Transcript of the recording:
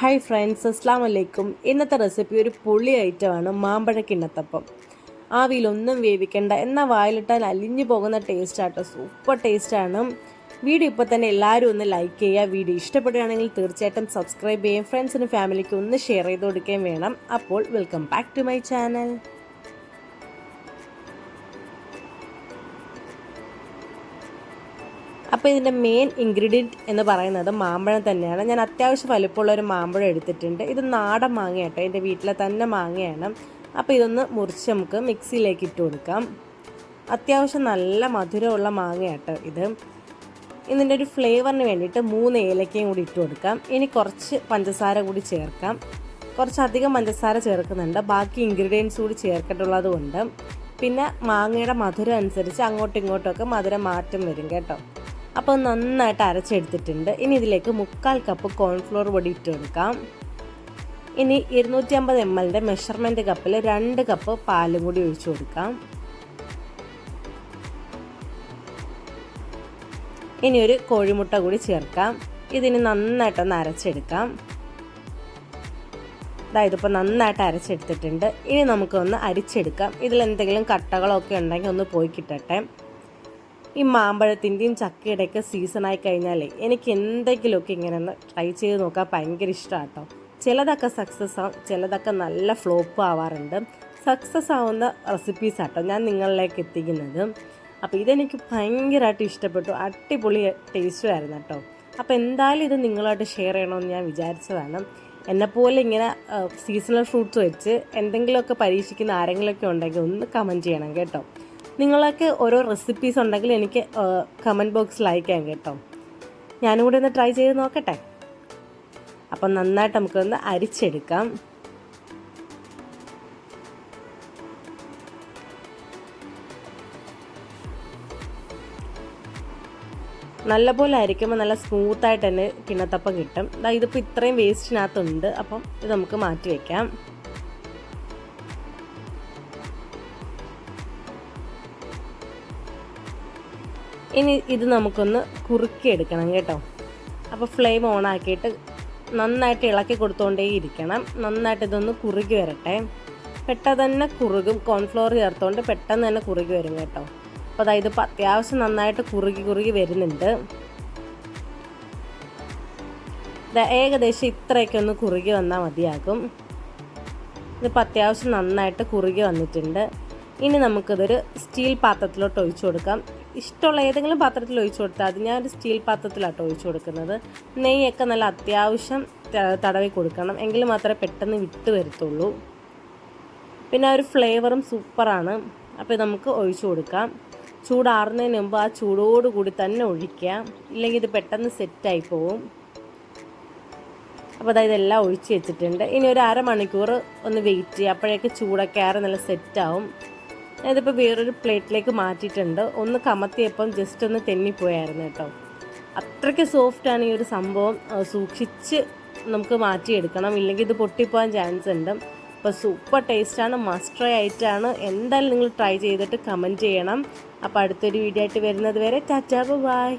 Hi friends അസ്സാം വലൈക്കും ഇന്നത്തെ റെസിപ്പി ഒരു പുളി ഐറ്റമാണ് മാമ്പഴ കിണ്ണത്തപ്പം ആവിയിലൊന്നും വേവിക്കേണ്ട എന്നാൽ വായിലിട്ടാൽ അലിഞ്ഞു പോകുന്ന ടേസ്റ്റാട്ടോ സൂപ്പർ ടേസ്റ്റാണ് വീഡിയോ ഇപ്പോൾ തന്നെ എല്ലാവരും ഒന്ന് ലൈക്ക് ചെയ്യുക. വീഡിയോ ഇഷ്ടപ്പെടുകയാണെങ്കിൽ തീർച്ചയായിട്ടും സബ്സ്ക്രൈബ് ചെയ്യുകയും ഫ്രണ്ട്സിനും ഫാമിലിക്കും ഒന്ന് ഷെയർ ചെയ്ത് കൊടുക്കുകയും വേണം. അപ്പോൾ welcome back to my channel അപ്പോൾ ഇതിന്റെ മെയിൻ ഇൻഗ്രീഡിയന്റ് എന്ന് പറയുന്നത് മാമ്പഴം തന്നെയാണ്. ഞാൻ അത്യാവശ്യം വലുപ്പമുള്ള ഒരു മാമ്പഴം എടുത്തിട്ടുണ്ട്. ഇത് നാടൻ മാങ്ങയാട്ടോ. എന്റെ വീട്ടിലെ തന്നെ മാങ്ങയാണ്. അപ്പോൾ ഇതൊന്ന് മുറിച്ച് നമുക്ക് മിക്സിയിലേക്ക് ഇട്ട് കൊടുക്കാം. അത്യാവശ്യം നല്ല മധുരമുള്ള മാങ്ങയാട്ടോ ഇത്. ഇതിന്റെ ഒരു ഫ്ലേവറിന് വേണ്ടിയിട്ട് മൂന്ന് ഏലക്കയും കൂടി ഇട്ട് കൊടുക്കാം. ഇനി കുറച്ച് പഞ്ചസാര കൂടി ചേർക്കാം. കുറച്ചധികം പഞ്ചസാര ചേർക്കുന്നുണ്ട്. ബാക്കി ഇൻഗ്രീഡിയൻസ് കൂടി ചേർക്കട്ടുള്ളത് കൊണ്ട്. പിന്നെ മാങ്ങയുടെ മധുരം അനുസരിച്ച് അങ്ങോട്ടും ഇങ്ങോട്ടുമൊക്കെ മധുരം മാറ്റം വരും കേട്ടോ. അപ്പോൾ നന്നായിട്ട് അരച്ചെടുത്തിട്ടുണ്ട്. ഇനി ഇതിലേക്ക് മുക്കാൽ കപ്പ് കോൺഫ്ലോർ പൊടി ഇട്ട് കൊടുക്കാം ഇനി ഇരുന്നൂറ്റി അമ്പത് എം എല്ലിന്റെ മെഷർമെന്റ് കപ്പിൽ രണ്ട് കപ്പ് പാലും കൂടി ഒഴിച്ചു കൊടുക്കാം. ഇനി ഒരു കോഴിമുട്ട കൂടി ചേർക്കാം. ഇതിന് നന്നായിട്ടൊന്ന് അരച്ചെടുക്കാം. അതായത് ഇപ്പോൾ നന്നായിട്ട് അരച്ചെടുത്തിട്ടുണ്ട്. ഇനി നമുക്കൊന്ന് അരിച്ചെടുക്കാം. ഇതിൽ എന്തെങ്കിലും കട്ടകളൊക്കെ ഉണ്ടെങ്കിൽ ഒന്ന് പോയി കിട്ടട്ടെ. ഈ മാമ്പഴത്തിന്റെയും ചക്കയുടെയൊക്കെ സീസണായി കഴിഞ്ഞാലേ എനിക്ക് എന്തെങ്കിലുമൊക്കെ ഇങ്ങനെ ഒന്ന് ട്രൈ ചെയ്ത് നോക്കാൻ ഭയങ്കര ഇഷ്ടമാണ് കേട്ടോ ചിലതൊക്കെ സക്സസ് ആവും ചിലതൊക്കെ നല്ല ഫ്ലോപ്പ് ആവാറുണ്ട്. സക്സസ് ആവുന്ന റെസിപ്പീസ് ആട്ടോ ഞാൻ നിങ്ങളിലേക്ക് എത്തിക്കുന്നത്. അപ്പോൾ ഇതെനിക്ക് ഭയങ്കരമായിട്ട് ഇഷ്ടപ്പെട്ടു. അടിപൊളി ടേസ്റ്റുമായിരുന്നു കേട്ടോ അപ്പോൾ എന്തായാലും ഇത് നിങ്ങളായിട്ട് ഷെയർ ചെയ്യണമെന്ന് ഞാൻ വിചാരിച്ചതാണ്. എന്നെപ്പോലെ ഇങ്ങനെ സീസണൽ ഫ്രൂട്ട്സ് വെച്ച് എന്തെങ്കിലുമൊക്കെ പരീക്ഷിക്കുന്ന ആരെങ്കിലുമൊക്കെ ഉണ്ടെങ്കിൽ ഒന്ന് കമന്റ് ചെയ്യണം കേട്ടോ. നിങ്ങളൊക്കെ ഓരോ റെസിപ്പീസ് ഉണ്ടെങ്കിൽ എനിക്ക് കമന്റ് ബോക്സിൽ അയക്കാം കേട്ടോ. ഞാനും കൂടി ഒന്ന് ട്രൈ ചെയ്ത് നോക്കട്ടെ. അപ്പം നന്നായിട്ട് നമുക്കൊന്ന് അരിച്ചെടുക്കാം. നല്ലപോലെ അരിക്കുമ്പോൾ നല്ല സ്മൂത്തായിട്ട് തന്നെ കിണത്തപ്പം കിട്ടും. ഇതിപ്പോൾ ഇത്രയും വേസ്റ്റിനകത്തുണ്ട് അപ്പം ഇത് നമുക്ക് മാറ്റി വയ്ക്കാം ഇനി ഇത് നമുക്കൊന്ന് കുറുക്കി എടുക്കണം കേട്ടോ. അപ്പോൾ ഫ്ലെയിം ഓൺ ആക്കിയിട്ട് നന്നായിട്ട് ഇളക്കി കൊടുത്തുകൊണ്ടേ ഇരിക്കണം. നന്നായിട്ട് ഇതൊന്ന് കുറുകി വരട്ടെ. പെട്ടെന്ന് തന്നെ കുറുകും. കോൺഫ്ലോർ ചേർത്തുകൊണ്ട് പെട്ടെന്ന് തന്നെ കുറുകി വരും കേട്ടോ. അപ്പോൾ അതായത് ഇപ്പോൾ അത്യാവശ്യം നന്നായിട്ട് കുറുകി കുറുകി വരുന്നുണ്ട്. ഏകദേശം ഇത്രയൊക്കെ ഒന്ന് കുറുകി വന്നാൽ മതിയാകും. ഇതിപ്പോൾ അത്യാവശ്യം നന്നായിട്ട് കുറുകി വന്നിട്ടുണ്ട്. ഇനി നമുക്കിതൊരു സ്റ്റീൽ പാത്രത്തിലോട്ട് ഒഴിച്ചു കൊടുക്കാം. ഇഷ്ടമുള്ള ഏതെങ്കിലും പാത്രത്തിൽ ഒഴിച്ചു കൊടുത്താൽ അത് ഞാനൊരു സ്റ്റീൽ പാത്രത്തിലാട്ടോ ഒഴിച്ചു കൊടുക്കുന്നത്. നെയ്യൊക്കെ നല്ല അത്യാവശ്യം തടവി കൊടുക്കണം. എങ്കിൽ മാത്രമേ പെട്ടെന്ന് വിട്ട് വരത്തുള്ളൂ. പിന്നെ ആ ഒരു ഫ്ലേവറും സൂപ്പറാണ്. അപ്പോൾ നമുക്ക് ഒഴിച്ചു കൊടുക്കാം. ചൂടാറുന്നതിന് മുമ്പ് ആ ചൂടോടുകൂടി തന്നെ ഒഴിക്കാം ഇല്ലെങ്കിൽ ഇത് പെട്ടെന്ന് സെറ്റായി പോവും. അപ്പോൾ അതായത് എല്ലാം ഒഴിച്ച് വെച്ചിട്ടുണ്ട്. ഇനി ഒരു അരമണിക്കൂർ ഒന്ന് വെയിറ്റ് ചെയ്യുക. അപ്പോഴേക്ക് ചൂടൊക്കെ ആറ് നല്ല സെറ്റാവും. ഞാനിതിപ്പോൾ വേറൊരു പ്ലേറ്റിലേക്ക് മാറ്റിയിട്ടുണ്ട്. ഒന്ന് കമത്തിയപ്പം ജസ്റ്റ് ഒന്ന് തെന്നിപ്പോയായിരുന്നു കേട്ടോ. അത്രയ്ക്ക് സോഫ്റ്റാണ് ഈ ഒരു സംഭവം. സൂക്ഷിച്ച് നമുക്ക് മാറ്റിയെടുക്കണം. ഇല്ലെങ്കിൽ ഇത് പൊട്ടിപ്പോകാൻ ചാൻസ് ഉണ്ട്. അപ്പോൾ സൂപ്പർ ടേസ്റ്റാണ് മസ്റ്റ് ട്രൈ ആയിട്ടാണ്. എന്തായാലും നിങ്ങൾ ട്രൈ ചെയ്തിട്ട് കമന്റ് ചെയ്യണം. അപ്പോൾ അടുത്തൊരു വീഡിയോ ആയിട്ട് വരുന്നത് വരെ ടാറ്റാ ബൈ